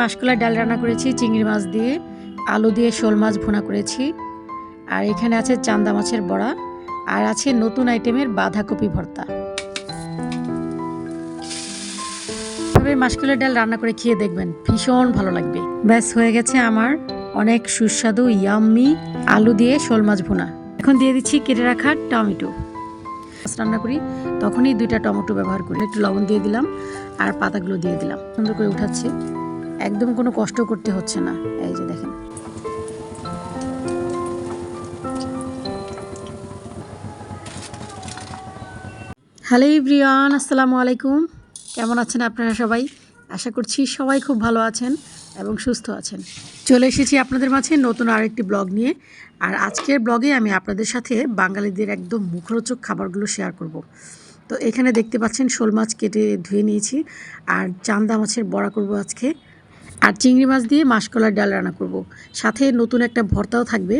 মাসকলার ডাল রান্না করেছি, চিংড়ি মাছ দিয়ে, আলু দিয়ে শোল মাছ ভুনা করেছি। আর এখানে আছে চান্দা মাছের বড়া, আর আছে নতুন আইটেমের বাঁধাকপি ভর্তা। তবে মাসকলার ডাল রান্না করে খেয়ে দেখবেন, ভীষণ ভালো লাগবে। ব্যাস, হয়ে গেছে আমার অনেক সুস্বাদু, ইয়াম্মি আলু দিয়ে শোল মাছ ভুনা। এখন দিয়ে দিচ্ছি কেটে রাখা টমেটো। রান্না করি, তখনই দুইটা টমেটো ব্যবহার করি। একটু লবণ দিয়ে দিলাম, আর পাতাগুলো দিয়ে দিলাম। সুন্দর করে উঠাচ্ছি। একদম কোনো কষ্ট করতে হচ্ছে না। এই যে দেখেন। হ্যালো ইব্রিয়ান আসসালামু আলাইকুম। কেমন আছেন আপনারা সবাই? আশা করছি সবাই খুব ভালো আছেন এবং সুস্থ আছেন। চলে এসেছি আপনাদের মাঝে নতুন আরেকটি ব্লগ নিয়ে। আর আজকের ব্লগে আমি আপনাদের সাথে বাঙালিদের একদম মুখরোচক খাবারগুলো শেয়ার করব। তো এখানে দেখতে পাচ্ছেন শোল মাছ কেটে ধুয়ে নিয়েছি। আর চান্দা মাছের বড়া করব আজকে। আর চিংড়ি মাছ দিয়ে মাসকলার ডাল রান্না করব। সাথে নতুন একটা ভর্তাও থাকবে।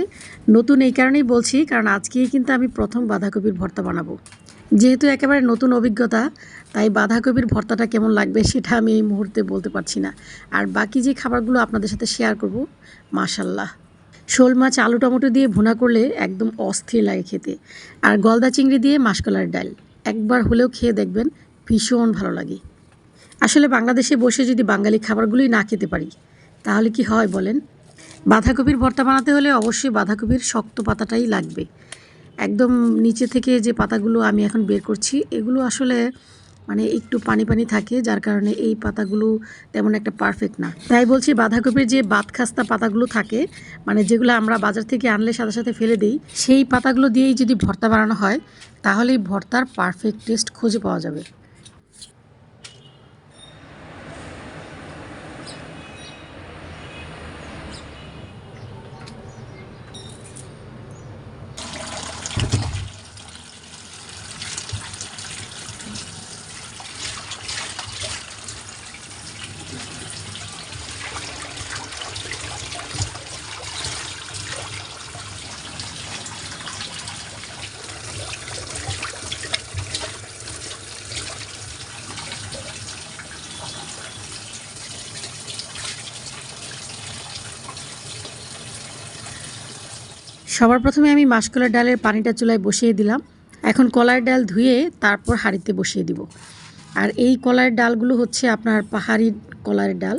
নতুন এই কারণেই বলছি, কারণ আজকেই কিন্তু আমি প্রথম বাঁধাকপির ভর্তা বানাবো। যেহেতু একেবারে নতুন অভিজ্ঞতা, তাই বাঁধাকপির ভর্তাটা কেমন লাগবে সেটা আমি এই মুহূর্তে বলতে পারছি না। আর বাকি যে খাবারগুলো আপনাদের সাথে শেয়ার করব মাশাল্লাহ শোল মাছ, আলু টমেটো দিয়ে ভুনা করলে একদম অস্থির লাগে খেতে। আর গলদা চিংড়ি দিয়ে মাসকলার ডাল। একবার হলেও খেয়ে দেখবেন ভীষণ ভালো লাগে। আসলে বাংলাদেশে বসে যদি বাঙালি খাবারগুলোই না খেতে পারি, তাহলে কি হয় বলেন? বাঁধাকপির ভর্তা বানাতে হলে অবশ্যই বাঁধাকপির শক্ত পাতাটাই লাগবে। একদম নিচে থেকে যে পাতাগুলো আমি এখন বের করছি, এগুলো আসলে মানে একটু পানি পানি থাকে, যার কারণে এই পাতাগুলো তেমন একটা পারফেক্ট না। তাই বলছি বাঁধাকপির যে বাতখাস্তা পাতাগুলো থাকে মানে যেগুলো আমরা বাজার থেকে আনলে সাথে সাথে ফেলে দিই, সেই পাতাগুলো দিয়েই যদি ভর্তা বানানো হয়, তাহলেই ভর্তার পারফেক্ট টেস্ট খুঁজে পাওয়া যাবে। সবার প্রথমে আমি মাসকলার ডালের পানিটা চুলায় বসিয়ে দিলাম। এখন কলার ডাল ধুয়ে তারপর হাঁড়িতে বসিয়ে দিব। আর এই কলার ডালগুলো হচ্ছে আপনার পাহাড়ি কলার ডাল।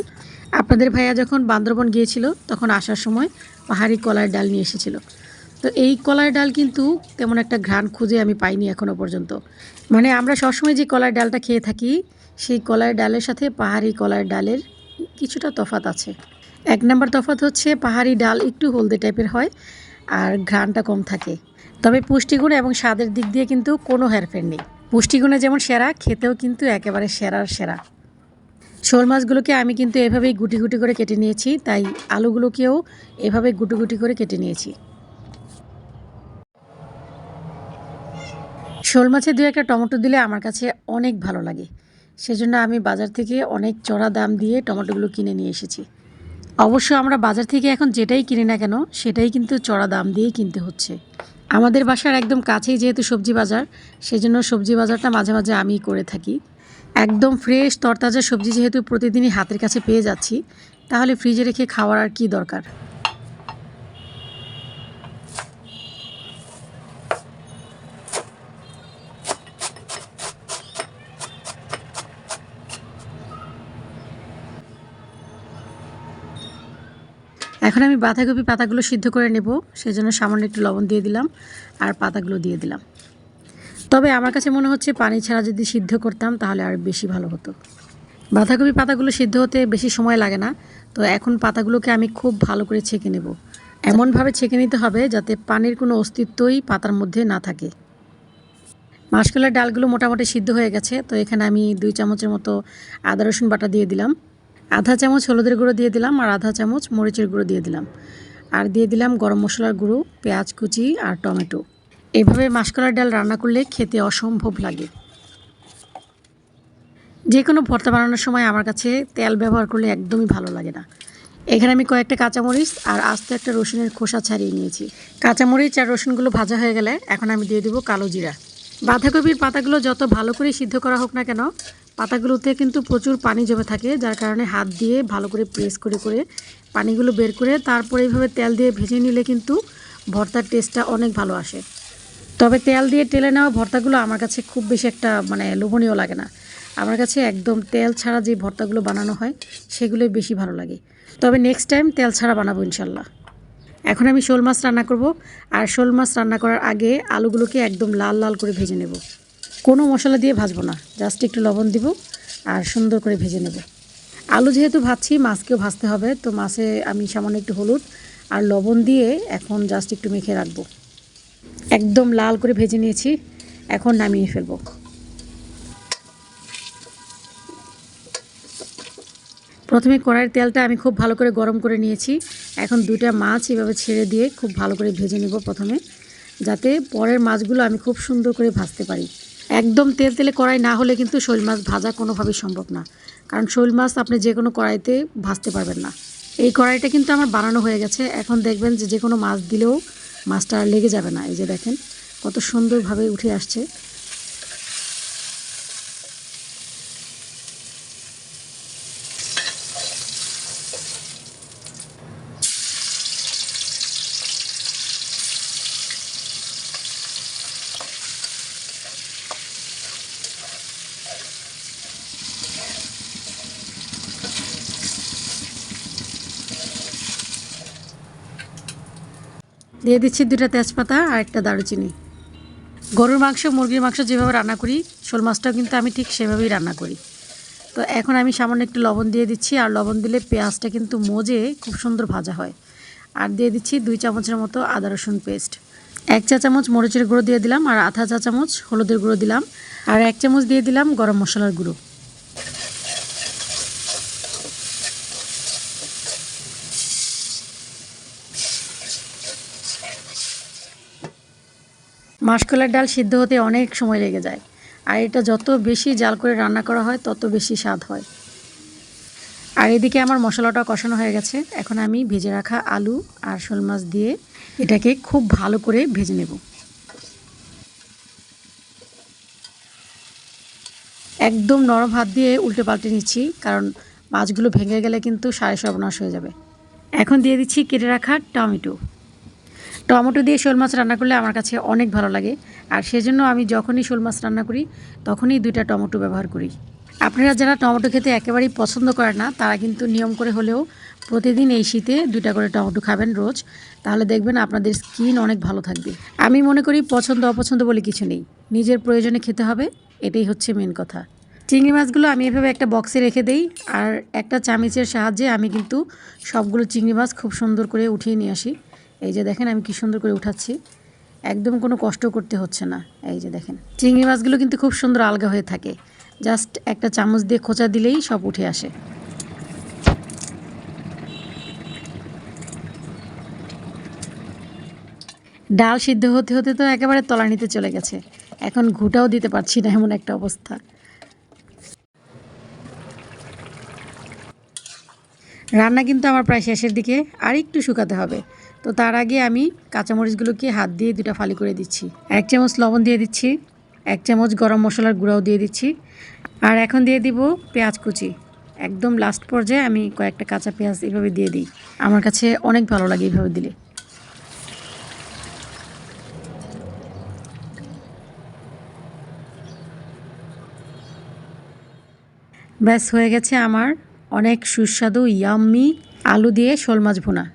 আপনাদের ভাইয়া যখন বান্দরবন গিয়েছিল, তখন আসার সময় পাহাড়ি কলার ডাল নিয়ে এসেছিল। তো এই কলার ডাল কিন্তু তেমন একটা ঘ্রাণ খুঁজে আমি পাইনি এখনও পর্যন্ত। মানে আমরা সবসময় যে কলার ডালটা খেয়ে থাকি, সেই কলার ডালের সাথে পাহাড়ি কলার ডালের কিছুটা তফাত আছে। এক নম্বর তফাত হচ্ছে পাহাড়ি ডাল একটু হলদে টাইপের হয়। আর ঘ্রাণটা কম থাকে। তবে পুষ্টিগুণ এবং স্বাদের দিক দিয়ে কিন্তু কোনো হেরফের নেই। পুষ্টিগুণে যেমন সেরা, খেতেও কিন্তু একেবারে সেরার সেরা। শোল মাছগুলোকে আমি কিন্তু এভাবেই গুটি গুটি করে কেটে নিয়েছি, তাই আলুগুলোকেও এভাবে গুটি গুটি করে কেটে নিয়েছি। শোল মাছে দু একটা টমেটো দিলে আমার কাছে অনেক ভালো লাগে। সেজন্য আমি বাজার থেকে অনেক চড়া দাম দিয়ে টমেটোগুলো কিনে নিয়ে এসেছি। অবশ্য আমরা বাজার থেকে এখন যেটাই কিনি না কেন, সেটাই কিন্তু চড়া দাম দিয়েই কিনতে হচ্ছে। আমাদের বাসার একদম কাছেই যেহেতু সবজি বাজার, সেজন্য সবজি বাজারটা মাঝে মাঝে আমি করে থাকি। একদম ফ্রেশ তরতাজা সবজি যেহেতু প্রতিদিনই হাতের কাছে পেয়ে যাচ্ছি, তাহলে ফ্রিজে রেখে খাওয়ার আর কি দরকার? এখন আমি বাঁধাকপি পাতাগুলো সিদ্ধ করে নেব, সেজন্য সামান্য একটু লবণ দিয়ে দিলাম আর পাতাগুলো দিয়ে দিলাম। তবে আমার কাছে মনে হচ্ছে পানি ছাড়া যদি সিদ্ধ করতাম তাহলে আর বেশি ভালো হতো। বাঁধাকপি পাতাগুলো সিদ্ধ হতে বেশি সময় লাগে না, তো এখন পাতাগুলোকে আমি খুব ভালো করে ছেঁকে নেব। এমনভাবে ছেঁকে নিতে হবে যাতে পানির কোনো অস্তিত্বই পাতার মধ্যে না থাকে। মাসকলার ডালগুলো মোটামুটি সিদ্ধ হয়ে গেছে, তো এখানে আমি দুই চামচের মতো আদা রসুন বাটা দিয়ে দিলাম। আধা চামচ হলুদের গুঁড়ো দিয়ে দিলাম আর আধা চামচ মরিচের গুঁড়ো দিয়ে দিলাম। আর দিয়ে দিলাম গরম মশলার গুঁড়ো, পেঁয়াজ কুচি আর টমেটো। এভাবে মাসকলার ডাল রান্না করলে খেতে অসম্ভব লাগে। যে কোনো ভর্তা বানানোর সময় আমার কাছে তেল ব্যবহার করলে একদমই ভালো লাগে না। এখানে আমি কয়েকটা কাঁচামরিচ আর আস্ত একটা রসুনের খোসা ছাড়িয়ে নিয়েছি। কাঁচামরিচ আর রসুনগুলো ভাজা হয়ে গেলে এখন আমি দিয়ে দেবো কালো জিরা। বাঁধাকপির পাতাগুলো যত ভালো করে সিদ্ধ করা হোক না কেন পাতাগুলোতে কিন্তু প্রচুর পানি জমে থাকে, যার কারণে হাত দিয়ে ভালো করে প্রেস করে করে পানিগুলো বের করে তারপরে এইভাবে তেল দিয়ে ভেজে নিলে কিন্তু ভর্তার টেস্টটা অনেক ভালো আসে। তবে তেল দিয়ে টেলে নেওয়া ভর্তাগুলো আমার কাছে খুব বেশি একটা মানে লোভনীয় লাগে না। আমার কাছে একদম তেল ছাড়া যে ভর্তাগুলো বানানো হয়, সেগুলোই বেশি ভালো লাগে। তবে নেক্সট টাইম তেল ছাড়া বানাবো ইনশাল্লাহ। এখন আমি শোল মাছ রান্না করব, আর শোল মাছ রান্না করার আগে আলুগুলোকে একদম লাল লাল করে ভেজে নেব। কোনো মশলা দিয়ে ভাজবো না। জাস্ট একটু লবণ দিব আর সুন্দর করে ভেজে নেব। আলু যেহেতু ভাজছি, মাছকেও ভাজতে হবে, তো মাছে আমি সামান্য একটু হলুদ আর লবণ দিয়ে এখন জাস্ট একটু মেখে রাখব। একদম লাল করে ভেজে নিয়েছি, এখন নামিয়ে ফেলব। প্রথমে কড়াইয়ের তেলটা আমি খুব ভালো করে গরম করে নিয়েছি। এখন দুইটা মাছ এভাবে ছেড়ে দিয়ে খুব ভালো করে ভেজে নেব প্রথমে, যাতে পরের মাছগুলো আমি খুব সুন্দর করে ভাজতে পারি। একদম তেল তেলে কড়াই না হলে কিন্তু শৈল মাছ ভাজা কোনোভাবেই সম্ভব না। কারণ শৈল মাছ আপনি যে কোনো কড়াইতে ভাজতে পারবেন না। এই কড়াইটা কিন্তু আমার বানানো হয়ে গেছে। এখন দেখবেন যে যে কোনো মাছ দিলেও মাছটা লেগে যাবে না। এই যে দেখেন, কত সুন্দরভাবে উঠে আসছে। দিয়ে দিচ্ছি দুটা তেজপাতা আর একটা দারুচিনি। গরুর মাংস, মুরগির মাংস যেভাবে রান্না করি, শোল মাছটাও কিন্তু আমি ঠিক সেভাবেই রান্না করি। তো এখন আমি সামান্য একটু লবণ দিয়ে দিচ্ছি আর লবণ দিলে পেঁয়াজটা কিন্তু মজে খুব সুন্দর ভাজা হয়। আর দিয়ে দিচ্ছি দুই চামচের মতো আদা রসুন পেস্ট। এক চা চামচ মরিচের গুঁড়ো দিয়ে দিলাম আর আধা চা চামচ হলুদের গুঁড়ো দিলাম। আর এক চামচ দিয়ে দিলাম গরম মশলার গুঁড়ো। মাসকলার ডাল সিদ্ধ হতে অনেক সময় লেগে যায়। আর এটা যত বেশি জাল করে রান্না করা হয়, তত বেশি স্বাদ হয়। আর এদিকে আমার মশলাটা কষানো হয়ে গেছে। এখন আমি ভেজে রাখা আলু আর শোল মাছ দিয়ে এটাকে খুব ভালো করে ভেজে নেব। একদম নরম হাত দিয়ে উল্টে পাল্টে নিচ্ছি, কারণ মাছগুলো ভেঙে গেলে কিন্তু সাড়ে সর্বনাশ হয়ে যাবে। এখন দিয়ে দিচ্ছি কেটে রাখা টমেটো। টমেটো দিয়ে শোল মাছ রান্না করলে আমার কাছে অনেক ভালো লাগে। আর সেজন্য আমি যখনই শোল মাছ রান্না করি, তখনই দুইটা টমেটো ব্যবহার করি। আপনারা যারা টমেটো খেতে একেবারেই পছন্দ করেন না, তারা কিন্তু নিয়ম করে হলেও প্রতিদিন এই শীতে দুইটা করে টমেটো খাবেন রোজ। তাহলে দেখবেন আপনাদের স্কিন অনেক ভালো থাকবে। আমি মনে করি পছন্দ, অপছন্দ বলে কিছু নেই। নিজের প্রয়োজনে খেতে হবে, এটাই হচ্ছে মেন কথা। চিংড়ি মাছগুলো আমি এভাবে একটা বক্সে রেখে দেই, আর একটা চামিচের সাহায্যে আমি কিন্তু সবগুলো চিংড়ি মাছ খুব সুন্দর করে উঠিয়ে নিয়ে আসি। এই যে দেখেন আমি কি সুন্দর করে উঠাচ্ছি। একদম কোনো কষ্ট করতে হচ্ছে না। এই যে দেখেন, চিংড়ি মাছগুলো কিন্তু খুব সুন্দর আলগা হয়ে থাকে। জাস্ট একটা চামচ দিয়ে খোঁচা দিলেই সব উঠে আসে। ডাল সিদ্ধ হতে হতে তো একেবারে তলানিতে চলে গেছে। এখন ঘুটাও দিতে পারছি না এমন একটা অবস্থা। রান্না কিন্তু আমার প্রায় শেষের দিকে। আর একটু শুকাতে হবে। তো তার আগে আমি কাঁচামরিচগুলোকে হাত দিয়ে দুটা ফালি করে দিচ্ছি। এক চামচ লবণ দিয়ে দিচ্ছি, এক চামচ গরম মশলার গুঁড়াও দিয়ে দিচ্ছি আর এখন দিয়ে দিব পেঁয়াজ কুচি। একদম লাস্ট পর্যায়ে আমি কয়েকটা কাঁচা পেঁয়াজ এভাবে দিয়ে দিই। আমার কাছে অনেক ভালো লাগে এইভাবে দিলে। ব্যাস, হয়ে গেছে আমার অনেক সুস্বাদু ইয়াম্মি আলু দিয়ে শোল মাছ ভুনা।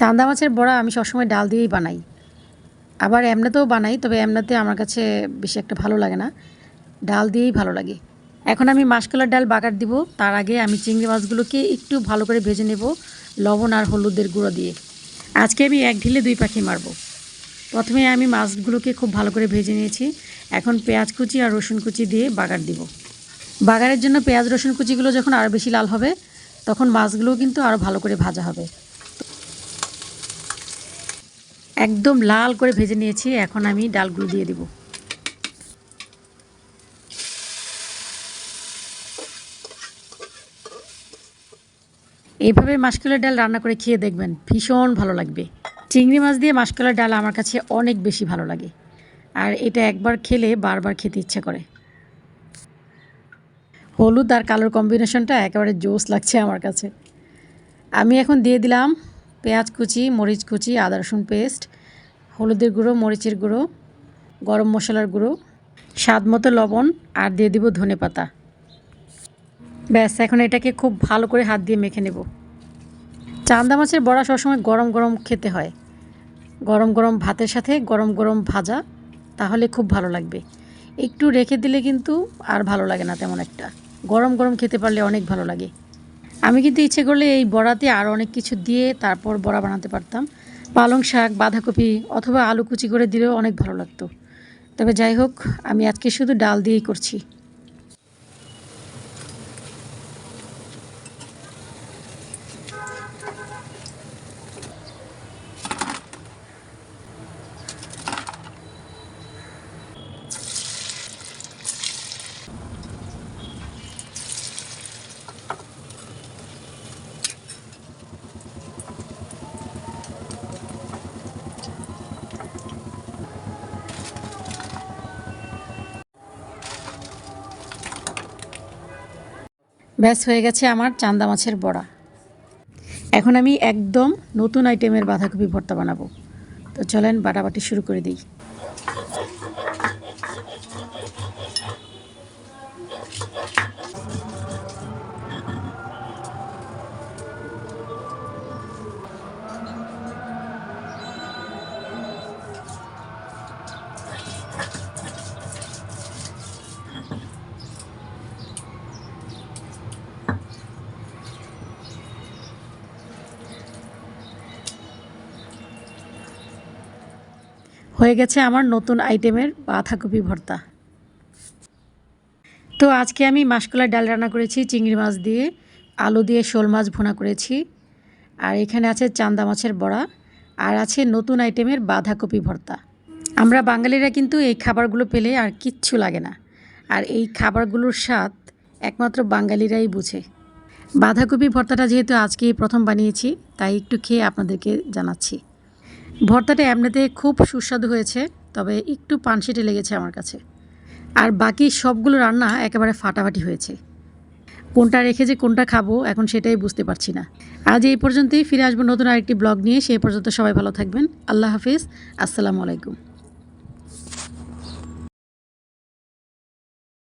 চান্দা মাছের বড়া আমি সবসময় ডাল দিয়েই বানাই। আবার এমনাতেও বানাই, তবে এমনাতে আমার কাছে বেশি একটা ভালো লাগে না। ডাল দিয়েই ভালো লাগে। এখন আমি মাসকলার ডাল বাগার দিব, তার আগে আমি চিংড়ি মাছগুলোকে একটু ভালো করে ভেজে নেব লবণ আর হলুদের গুঁড়ো দিয়ে। আজকে আমি এক ঢিলে দুই পাখি মারবো। প্রথমে আমি মাছগুলোকে খুব ভালো করে ভেজে নিয়েছি। এখন পেঁয়াজ কুচি আর রসুন কুচি দিয়ে বাগার দিব। বাগারের জন্য পেঁয়াজ রসুন কুচিগুলো যখন আরও বেশি লাল হবে, তখন মাছগুলোও কিন্তু আরও ভালো করে ভাজা হবে। একদম লাল করে ভেজে নিয়েছি, এখন আমি ডালগুলো দিয়ে দিব। এইভাবে মাসকলার ডাল রান্না করে খেয়ে দেখবেন, ভীষণ ভালো লাগবে। চিংড়ি মাছ দিয়ে মাসকলার ডাল আমার কাছে অনেক বেশি ভালো লাগে, আর এটা একবার খেলে বারবার খেতে ইচ্ছা করে। হলুদ আর কালোর কম্বিনেশনটা একেবারে জোস লাগছে আমার কাছে। আমি এখন দিয়ে দিলাম পেঁয়াজ কুচি, মরিচ কুচি, আদা রসুন পেস্ট, হলুদের গুঁড়ো, মরিচের গুঁড়ো, গরম মশলার গুঁড়ো, স্বাদ মতো লবণ আর দিয়ে দিব ধনে পাতা। ব্যাস, এখন এটাকে খুব ভালো করে হাত দিয়ে মেখে নেব। চান্দা মাছের বড়া সবসময় গরম গরম খেতে হয়। গরম গরম ভাতের সাথে গরম গরম ভাজা, তাহলে খুব ভালো লাগবে। একটু রেখে দিলে কিন্তু আর ভালো লাগে না তেমন একটা। গরম গরম খেতে পারলে অনেক ভালো লাগে। আমি কিন্তু ইচ্ছে করলে এই বড়াতে আরও অনেক কিছু দিয়ে তারপর বড়া বানাতে পারতাম। পালং শাক, বাঁধাকপি অথবা আলু কুচি করে দিলেও অনেক ভালো লাগতো। তবে যাই হোক, আমি আজকে শুধু ডাল দিয়েই করছি। ব্যাস হয়ে গেছে আমার চান্দা মাছের বড়া। এখন আমি একদম নতুন আইটেমের বাঁধাকপি ভর্তা বানাবো। তো চলেন বাটাবাটি শুরু করে দিই। হয়ে গেছে আমার নতুন আইটেমের বাঁধাকপি ভর্তা। তো আজকে আমি মাসকলার ডাল রান্না করেছি, চিংড়ি মাছ দিয়ে, আলু দিয়ে শোল মাছ ভুনা করেছি। আর এখানে আছে চান্দা মাছের বড়া আর আছে নতুন আইটেমের বাঁধাকপি ভর্তা। আমরা বাঙালিরা কিন্তু এই খাবারগুলো পেলে আর কিচ্ছু লাগে না। আর এই খাবারগুলোর স্বাদ একমাত্র বাঙালিরাই বুঝে। বাঁধাকপি ভর্তাটা যেহেতু আজকেই প্রথম বানিয়েছি, তাই একটু খেয়ে আপনাদেরকে জানাচ্ছি। ভর্তাটা এমনিতে খুব সুস্বাদু হয়েছে, তবে একটু পানসিটে লেগেছে আমার কাছে। আর বাকি সবগুলো রান্না একেবারে ফাটাফাটি হয়েছে। কোনটা রেখে যে কোনটা খাব এখন সেটাই বুঝতে পারছি না। আজ এই পর্যন্তই, ফিরে আসব নতুন আরেকটি ব্লগ নিয়ে। সেই পর্যন্ত সবাই ভালো থাকবেন। আল্লাহ হাফিজ। আসসালামু আলাইকুম।